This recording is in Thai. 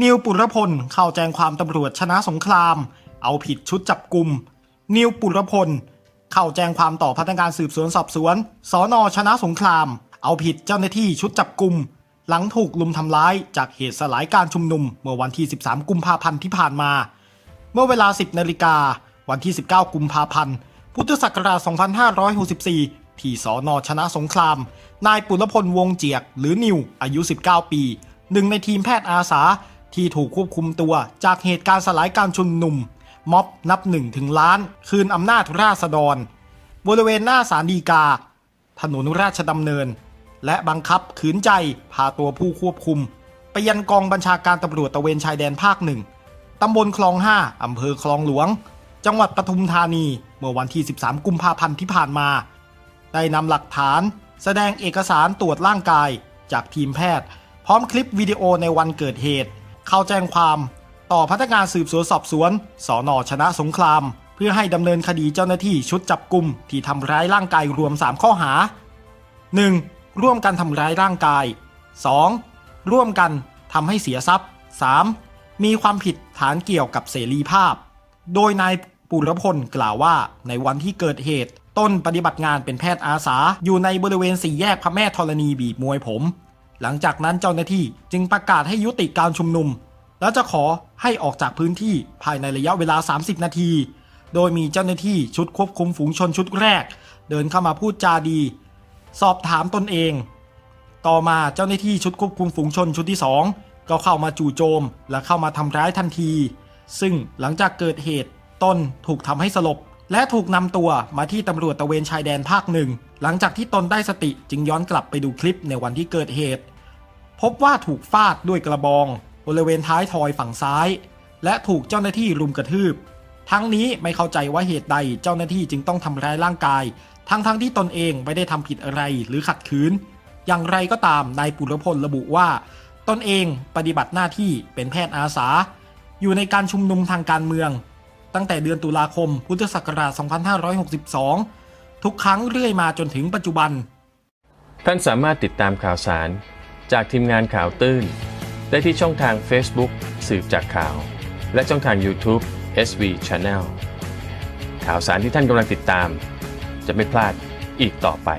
นิวปุรพลเข้าแจ้งความตำรวจชนะสงคราม เอาผิดชุดจับกลุ่มนิวปุรพล เข้าแจ้งความต่อพนักงานสืบสวนสอบสวนสอนอชนะสงคราม เอาผิดเจ้าหน้าที่ชุดจับกลุ่มหลังถูกลุมทำร้ายจากเหตุสลายการชุมนุม เมื่อวันที่ 13 กุมภาพันธ์ที่ผ่านมา เมื่อเวลา 10 นาฬิกา วันที่ 19 กุมภาพันธ์ พุทธศักราช 2564 ที่สอนอชนะสงคราม นายปุรพลวงเจียก หรือนิวอายุ 19 ปี หนึ่งในทีมแพทย์อาสา ที่ถูกควบคุมตัวจากเหตุการณ์สลายการชุมนุม ม็อบนับหนึ่งถึงล้าน คืนอำนาจราษฎร บริเวณหน้าศาลฎีกา ถนนราชดำเนิน และบังคับขืนใจพาตัวผู้ควบคุม ไปยันกองบัญชาการตำรวจตะเวนชายแดนภาคหนึ่งตำบลคลอง5อำเภอคลองหลวง จังหวัดปทุมธานี เมื่อวันที่ 13 กุมภาพันธ์ที่ผ่านมา ได้นำหลักฐาน แสดงเอกสารตรวจร่างกายจากทีมแพทย์ พร้อมคลิปวิดีโอในวันเกิดเหตุ เข้าแจ้งความ ต่อพนักงานสืบสวนสอบสวนสอนอชนะสงคราม เพื่อให้ดำเนินคดีเจ้าหน้าที่ชุดจับกลุ่มที่ทำร้ายร่างกายรวม 3 ข้อหา 1. ร่วมกันทำร้ายร่างกาย 2. ร่วมกันทำให้เสียทรัพย์ 3. มีความผิดฐานเกี่ยวกับเสรีภาพ โดยนายปุรพลกล่าวว่าในวันที่เกิดเหตุ ต้นปฏิบัติงานเป็นแพทย์อาสา อยู่ในบริเวณสี่แยกพระแม่ธรณีบีบมวยผม หลังจากนั้นเจ้าหน้าที่จึงประกาศให้ยุติการชุมนุม แล้วจะขอให้ออกจากพื้นที่ภายในระยะเวลา 30 นาที โดยมีเจ้าหน้าที่ชุดควบคุมฝูงชนชุดแรก เดินเข้ามาพูดจาดี สอบถามตนเอง ต่อมาเจ้าหน้าที่ชุดควบคุมฝูงชนชุดที่ 2 ก็เข้ามาจู่โจมและเข้ามาทำร้ายทันที ซึ่งหลังจากเกิดเหตุต้นถูกทำให้สลบ และถูกนำตัวมาที่ตำรวจตะเวนชายแดนภาคหนึ่ง หลังจากที่ตนได้สติจึงย้อนกลับไปดูคลิปในวันที่เกิดเหตุ พบว่าถูกฟาดด้วยกระบอง บริเวณท้ายทอยฝั่งซ้าย และถูกเจ้าหน้าที่รุมกระทืบ ทั้งนี้ไม่เข้าใจว่าเหตุใดเจ้าหน้าที่จึงต้องทำร้ายร่างกาย ทั้งๆทที่ตนเองไม่ได้ทำผิดอะไรหรือขัดขืน อย่างไรก็ตามนายปุรพลระบุว่า ตนเองปฏิบัติหน้าที่เป็นแพทย์อาสา อยู่ในการชุมนุมทางการเมือง ตั้งแต่เดือนตุลาคมพุทธศักราช 2562 ทุกครั้งเรื่อยมาจนถึงปัจจุบัน ท่านสามารถติดตามข่าวสาร จากทีมงานข่าวตื้น ได้ที่ช่องทาง Facebook สืบจากข่าว และช่องทาง YouTube SV Channel ข่าวสารที่ท่านกำลังติดตาม จะไม่พลาดอีกต่อไป